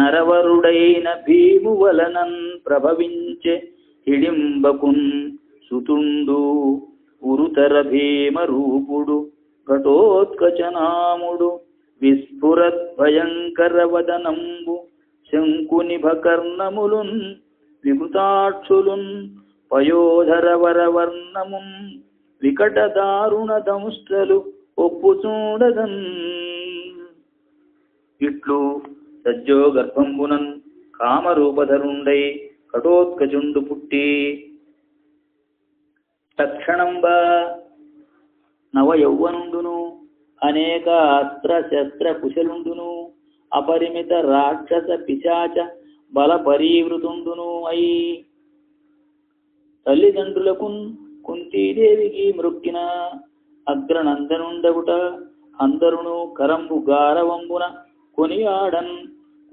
నరవరుడైన భీము వలనన్ ప్రభవించే హిడింబకున్ సుతుండు ఉరుతర భీమ రూపుడు ఘటోత్కచనాముడు విస్ఫురత్ భయంకర వదనంబు శంకునిభకర్ణములున్ వికృతాక్షులున్ పయోధర వరవర్ణమున్ వికట దారుణ దంష్టలు ఒప్పుచూడదన్. ఇట్లు సజ్జో గర్భంబునన్ కామరూపధరుండై కటోత్కచుండు పుట్టి తక్షణంబా నవయౌవనుండును అనేక అస్త్ర శస్త్ర కుశలుండును అపరిమిత రాక్షస పిశాచ బల పరీవృతుండును అయి. తల్లిదండ్రులకు కుంతీదేవికి మృక్కిన అగ్రనందనుండగుట అందరును కరంబు గారవంబున కొనియాడన్.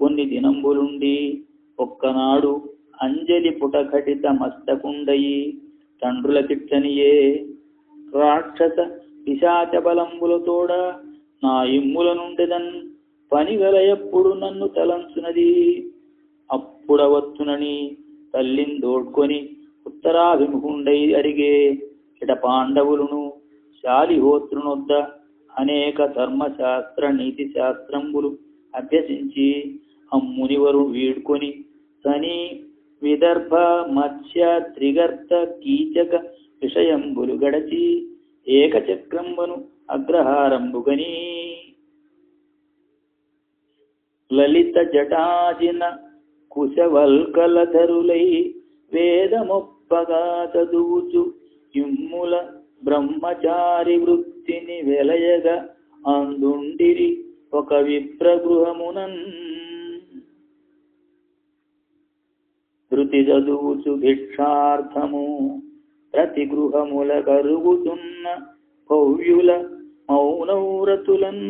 కొన్ని దినంబులుండి ఒక్కనాడు అంజలి పుటఘటిత మస్తకుండయి తండ్రుల తిట్టనియే రాక్షస పిశాచ బలంబులతోడ నా ఇమ్ముల నుండిదన్ పనిగల ఎప్పుడు నన్ను తలంచునది. అప్పుడవత్తునని తల్లిని దోడ్కొని ఉత్తరాభిముఖుండై అరిగే ఇట పాండవులను శాలిహోత్రునొద్ద అనేక ధర్మశాస్త్ర నీతి శాస్త్రంబులు అభ్యసించి అమ్మునివరు వీడ్కొని తని విదర్భ మత్స్య త్రిగర్త కీచక విషయంబులు గడచి ఏకచక్రంబను అగ్రహారంబుగని. లలిత జటాజిన కుశవల్కలధరులై వేదమొప్పగా చదువుచు ఇమ్ముల బ్రహ్మచారి వృత్తిని వెలయగా అందుండిరి ఒక విప్రగృహమునన్ ధృతి చదువుచు భిక్షార్థము ప్రతి గృహముల కరుగుతున్న భవ్యుల మౌనౌరతులన్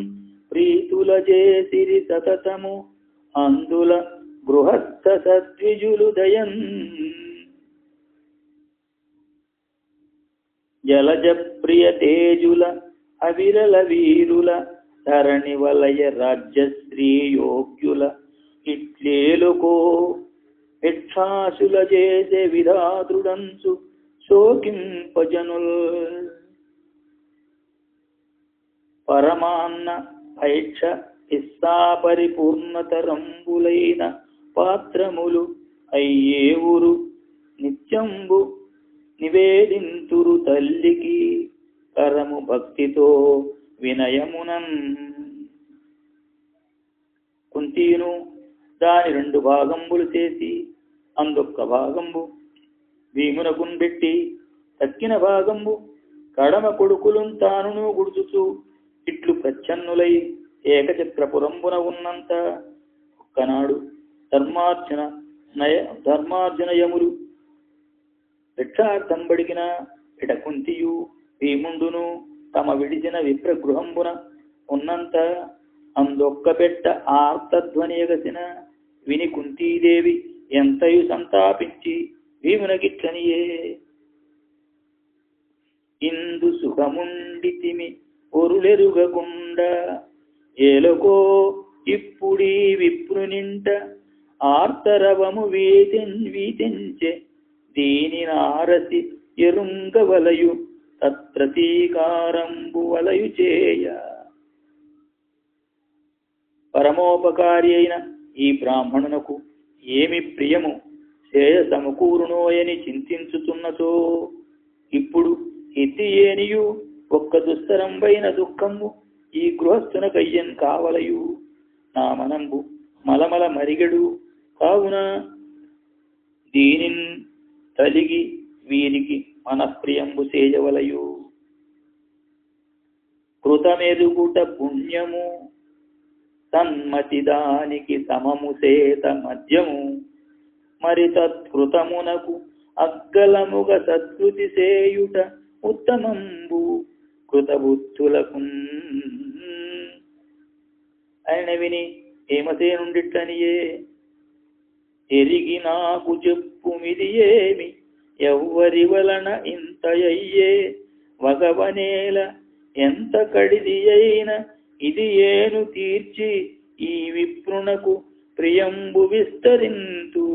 ప్రీతుల చేసిరి సతతము అందుల గృహస్థ సద్విజులు దయన్. జలజ ప్రియ తేజుల అవిరల వీరుల ధరణి వలయ రాజ్యశ్రీ యోగ్యుల ఇట్లేలుకో. భిక్షాసుల చేసే విధాతృడంచు శోకింపజనుల్. పరమాన్న భైక్ష ఇస్సా పరిపూర్ణతరంబులైన పాత్రములు అయ్యేవురు నిత్యంబు నివేదింతురు తల్లికి కరము భక్తితో. వినయమునం. కుంతీను దాని రెండు భాగంబులు చేసి అందొక్క భాగంబు భీమునకున్ పెట్టి తక్కిన భాగంబు కడమ కొడుకులు తానును గుడుచుచు ఇట్లు ప్రచ్ఛన్నులై ఏకచక్రపురంబున ఉన్నంత ఒక్కనాడు ధర్మార్జన నయ ధర్మార్జనయములు భిక్షార్థం బడిగిన ఇటకుంతియు భీముండును తమ విడిచిన విప్రగృహంబున ఉన్నంత అందొక్కబెట్ట ఆర్తధ్వని ఎగసిన విని కుంతీదేవి ఎంతయు సంతాపించి భీమునగిట్లనియే ఇందు సుఖముండితిమి పొరులెరుగకుండ ఏలకో ఇప్పుడీ విప్రునింట ఆర్తరవము వీతెన్ వీతెంచె. దీని నారసి ఎరుంగవలయు తత్ప్రతీకారంబు వలయు చేయ పరమోపకారి అయిన ఈ బ్రాహ్మణునకు ఏమి ప్రియము? శ్రేయ సమకూరునోయని చింతించుతున్నచో. ఇప్పుడు ఇతి ఏనియు ఒక్క దుస్తరంబైన దుఃఖము ఈ గృహస్థున కయ్యం కావలయు. నా మనంబు మలమల మరిగడు. కావున దీనిన్ తలిగి వీరికి మనఃప్రియంబు సేయవలయు కృతమెదుగుట పుణ్యము సన్మతి దానికి సమము సేత మద్యము మరి తత్కృతమునకు అగ్గలముగ సత్కృతి సేయుట ఉత్తమంబు కృతబుద్ధులకు ఆయన విని ఏమసేనుండిట్లనియే ఎరిగి నాకు చెప్పుమిది ఏమి? ఎవ్వరి వలన ఇంతయ్యే వగవనేల ఎంత కడిది అయిన ఇది ఏను తీర్చి ఈ విప్రునకు ప్రియంబు విస్తరింతూ.